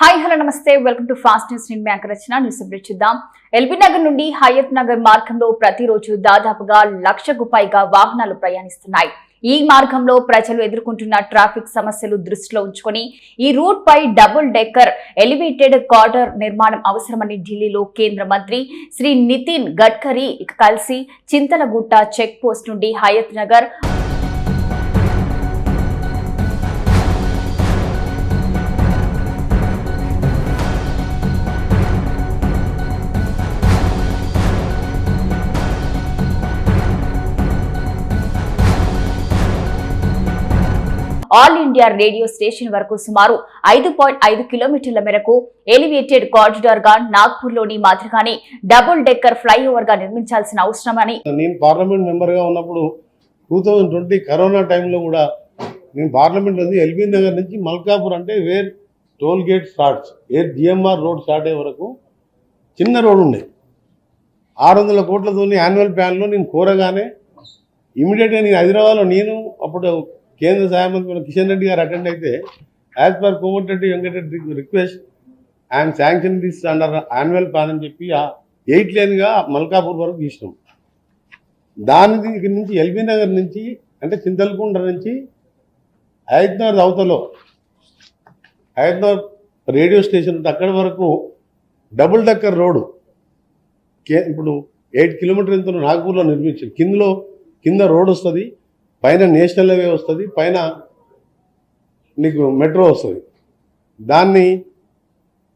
Hi hello నమస్తే. Welcome to fast news. నేను బ్యాంక్ రచన. న్యూస్ అప్డేట్ చూద్దాం. ఎల్బీ నగర్ నుండి హయత్ నగర్ మార్గంలో ప్రతిరోజు దాదాపుగా లక్షకు పైగా వాహనాలు ప్రయాణిస్తున్నాయి. ఈ మార్గంలో ప్రజలు ఎదుర్కొంటున్న ట్రాఫిక్ సమస్యలు దృష్టిలో ఉంచుకొని ఈ రూట్ పై డబుల్ డెక్కర్ ఎలివేటెడ్ కార్డర్ నిర్మాణం అవసరమని ఢిల్లీలో కేంద్ర మంత్రి శ్రీ నితిన్ గడ్కరీ కలిసి చింతలగుట్ట చెక్ పోస్ట్ నుండి Hayat Nagar all India radio station వరకు సుమారు ఐదు పాయింట్ ఐదు కిలోమీటర్ల మేరకు ఎలివేటెడ్ కారిడార్గా నాగ్పూర్లోని మాదిరిగానే డబుల్ డెక్కర్ ఫ్లైఓవర్గా నిర్మించాల్సిన అవసరమని నేను పార్లమెంట్ మెంబర్గా ఉన్నప్పుడు టూ థౌజండ్ ట్వంటీ కరోనా టైంలో కూడా నేను పార్లమెంట్ ఉంది ఎల్బీ నగర్ నుంచి మల్కాపూర్ అంటే where toll gate starts a GMR road start అయ్యే వరకు చిన్న రోడ్ ఉండే ఆరు వందల కోట్లతో యాన్యువల్ ప్లాన్లో నేను కోరగానే ఇమీడియట్గా నేను హైదరాబాద్లో నేను అప్పుడు కేంద్ర సహాయ మంత్రి కిషన్ రెడ్డి గారు అటెండ్ అయితే as per Komatireddy Venkatreddy request I'm sanction this under annual plan అని చెప్పి ఆ ఎయిట్ లేన్గా మల్కాపూర్ వరకు తీసినాం దాని దగ్గర నుంచి ఎల్బీ నగర్ నుంచి అంటే చింతలకుండ నుంచి హైదరాబాద్ అవతలో హైదరాబాద్ రేడియో స్టేషన్ అక్కడి వరకు డబుల్ డక్కర్ రోడ్డు కే ఇప్పుడు ఎయిట్ కిలోమీటర్ ఎంత నాగపూర్లో నిర్మించారు. కిందలో కింద రోడ్ వస్తుంది. పైన నేషనల్ హైవే వస్తుంది పైన నీకు మెట్రో వస్తుంది. దాన్ని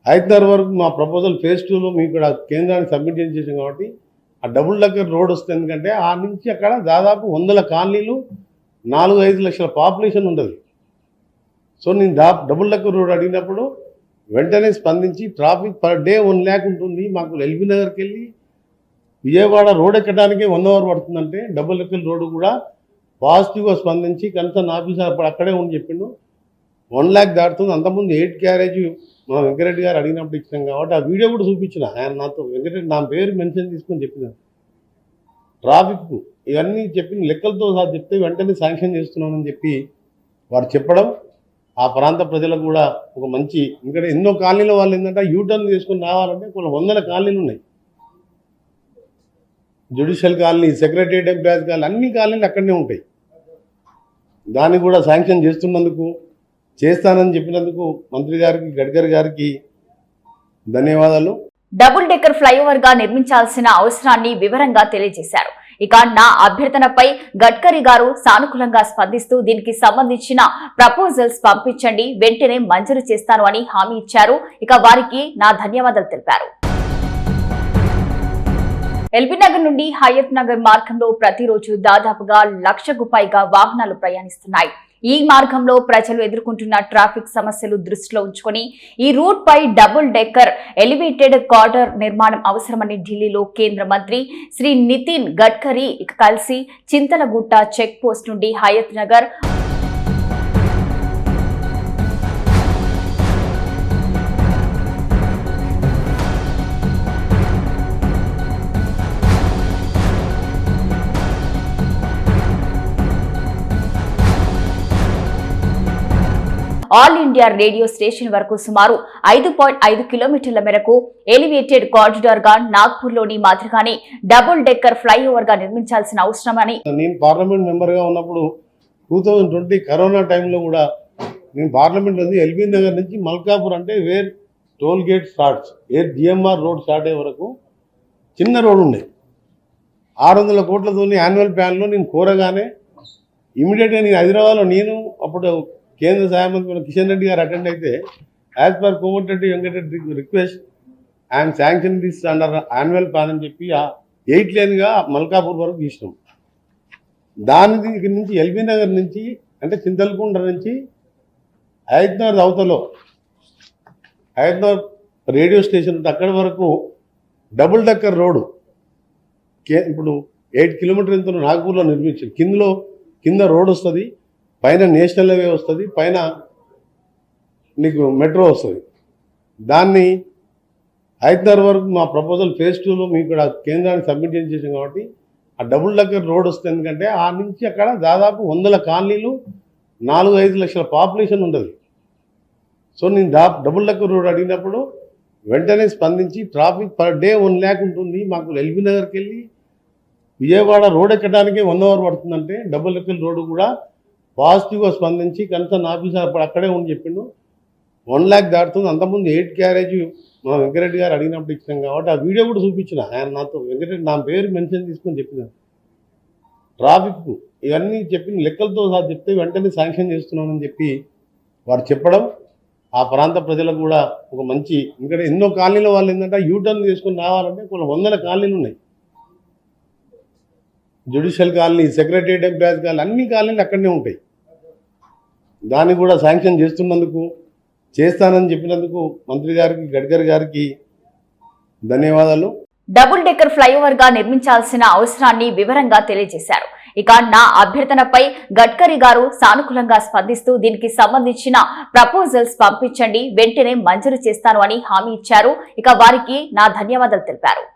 హైదరాబాద్ వరకు మా ప్రపోజల్ ఫేజ్ టూలో మీకు ఇక్కడ కేంద్రానికి సబ్మిట్ చేసాం కాబట్టి ఆ డబుల్ డక్కర్ రోడ్ వస్తుంది ఎందుకంటే ఆ నుంచి అక్కడ దాదాపు వందల కాలనీలు నాలుగు ఐదు లక్షల పాపులేషన్ ఉంటుంది సో నేను దా డబుల్ డక్కర్ రోడ్ అడిగినప్పుడు వెంటనే స్పందించి traffic per day one lakh ఉంటుంది మాకు ఎల్బీ నగర్కి వెళ్ళి విజయవాడ రోడ్ ఎక్కడానికే వన్ అవర్ పడుతుందంటే డబుల్ డక్కర్ రోడ్డు కూడా పాజిటివ్గా స్పందించి కనీసం ఆఫీసర్ అప్పుడు అక్కడే ఉండి చెప్పిండు. వన్ ల్యాక్ దాటుతుంది. అంతకుముందు ఎయిట్ క్యారేజ్ మా వెంకరెడ్డి గారు అడిగినప్పుడు ఇచ్చినాం కాబట్టి ఆ వీడియో కూడా చూపించిన ఆయన నాతో. వెంకటరెడ్డి నా పేరు మెన్షన్ తీసుకొని చెప్పిన. ట్రాఫిక్ ఇవన్నీ చెప్పిన లెక్కలతో సహా చెప్తే వెంటనే శాంక్షన్ చేస్తున్నానని చెప్పి వారు చెప్పడం ఆ ప్రాంత ప్రజలకు కూడా ఒక మంచి ఇక్కడ ఎన్నో కాలనీల వాళ్ళు ఏంటంటే యూటర్న్ తీసుకొని రావాలంటే కొన్ని వందల కాలనీలు ఉన్నాయి. Judicial colony secretariat employees colony అన్ని కాలనీలు అక్కడనే ఉంటాయి. దాన్ని కూడా శాంక్షన్ చేస్తున్నందుకు చేస్తానని చెప్పినందుకు మంత్రి గారికి గడ్కరీ గారికి ధన్యవాదాలు. డబుల్ డెక్కర్ ఫ్లైఓవర్గా నిర్మించాల్సిన అవసరాన్ని వివరంగా తెలియజేశారు. ఇక నా అభ్యర్థనపై గడ్కరీ గారు సానుకూలంగా స్పందిస్తూ దీనికి సంబంధించిన ప్రపోజల్స్ పంపించండి వెంటనే మంజూరు చేస్తాను అని హామీ ఇచ్చారు. ఇక వారికి నా ధన్యవాదాలు తెలిపారు. ఎల్బీ నగర్ నుండి హయత్ నగర్ మార్గంలో ప్రతిరోజు దాదాపుగా లక్షకు పైగా వాహనాలు ప్రయాణిస్తున్నాయి. ఈ మార్గంలో ప్రజలు ఎదుర్కొంటున్న ట్రాఫిక్ సమస్యలు దృష్టిలో ఉంచుకొని ఈ రూట్ పై డబుల్ డెక్కర్ ఎలివేటెడ్ కార్డర్ నిర్మాణం అవసరమని ఢిల్లీలో కేంద్ర మంత్రి శ్రీ నితిన్ గడ్కరీ కలిసి చింతలగుట్ట చెక్ పోస్ట్ నుండి Hayathnagar All India Radio station వరకు సుమారు ఐదు పాయింట్ ఐదు కిలోమీటర్ల మేరకు ఎలివేటెడ్ కారిడార్గా నాగ్పూర్లోని మాదిరిగానే డబుల్ డెక్కర్ ఫ్లైఓవర్గా నిర్మించాల్సిన అవసరమని నేను పార్లమెంట్ మెంబర్గా ఉన్నప్పుడు టూ థౌజండ్ ట్వంటీ కరోనా టైంలో కూడా నేను పార్లమెంట్ ఉంది ఎల్బీ నగర్ నుంచి మల్కాపూర్ అంటే where toll gate starts a GMR road start అయ్యే వరకు చిన్న రోడ్డు ఉండే. ఆరు వందల కోట్లతో యాన్యువల్ ప్లాన్లో నేను కోరగానే ఇమీడియట్గా నేను హైదరాబాద్లో నేను అప్పుడు కేంద్ర సహాయ మంత్రి కిషన్ రెడ్డి గారు అటెండ్ అయితే as per Komatireddy Venkatreddy request I'm sanction this under annual plan అని చెప్పి ఆ ఎయిట్ లేన్గా మల్కాపూర్ వరకు తీసినాం. దాని దగ్గర నుంచి ఎల్బీ నగర్ నుంచి అంటే చింతలకుండ నుంచి హైదరాబాద్ అవతలో హైదరాబాద్ రేడియో స్టేషన్ అక్కడి వరకు డబుల్ డక్కర్ రోడ్డు కే ఇప్పుడు ఎయిట్ కిలోమీటర్ ఎంత నాగపూర్లో నిర్మించారు. కిందలో కింద రోడ్ వస్తుంది. పైన నేషనల్ హైవే వస్తుంది పైన నీకు మెట్రో వస్తుంది. దాన్ని హైదరాబాద్ వరకు మా ప్రపోజల్ ఫేజ్ టూలో మీకు ఇక్కడ కేంద్రానికి సబ్మిట్ చేసేసాం కాబట్టి ఆ డబుల్ డక్కర్ రోడ్ వస్తుంది ఎందుకంటే ఆ నుంచి అక్కడ దాదాపు వందల కాలనీలు నాలుగు ఐదు లక్షల పాపులేషన్ ఉంటుంది సో నేను దా డబుల్ డెక్కర్ రోడ్ అడిగినప్పుడు వెంటనే స్పందించి traffic per day one lakh ఉంటుంది మాకు ఎల్బీ నగర్కి వెళ్ళి విజయవాడ రోడ్ ఎక్కడానికే వన్ అవర్ పడుతుందంటే డబుల్ డెక్కర్ రోడ్డు కూడా పాజిటివ్గా స్పందించి కన్సర్న్ ఆఫీసర్ అప్పుడు అక్కడే ఉండి చెప్పిండు. వన్ ల్యాక్ దాటుతుంది. అంతకుముందు ఎయిట్ క్యారేజ్ మా వెంకరెడ్డి గారు అడిగినప్పుడు ఇచ్చినాం కాబట్టి ఆ వీడియో కూడా చూపించిన ఆయన నాతో. వెంకటరెడ్డి నా పేరు మెన్షన్ తీసుకొని చెప్పిన. ట్రాఫిక్ ఇవన్నీ చెప్పిన లెక్కలతో సార్ చెప్తే వెంటనే శాంక్షన్ చేస్తున్నానని చెప్పి వారు చెప్పడం. ఆ ప్రాంత ప్రజలకు కూడా ఒక మంచి ఇంకా ఎన్నో కాలనీల వాళ్ళు ఏంటంటే యూటర్న్ తీసుకొని రావాలంటే కొన్ని వందల కాలనీలు ఉన్నాయి. Judicial colony secretariat employees colony అన్ని కాలనీలు అక్కడనే ఉంటాయి. దాన్ని కూడా శాంక్షన్ చేస్తున్నందుకు చేస్తానని చెప్పినందుకు మంత్రి గారికి గడ్కరీ గారికి ధన్యవాదాలు. డబుల్ డెక్కర్ ఫ్లైఓవర్గా నిర్మించాల్సిన అవసరాన్ని వివరంగా తెలియజేశారు. ఇక నా అభ్యర్థనపై గడ్కరీ గారు సానుకూలంగా స్పందిస్తూ దీనికి సంబంధించిన ప్రపోజల్స్ పంపించండి వెంటనే మంజూరు చేస్తాను అని హామీ ఇచ్చారు. ఇక వారికి నా ధన్యవాదాలు తెలిపారు.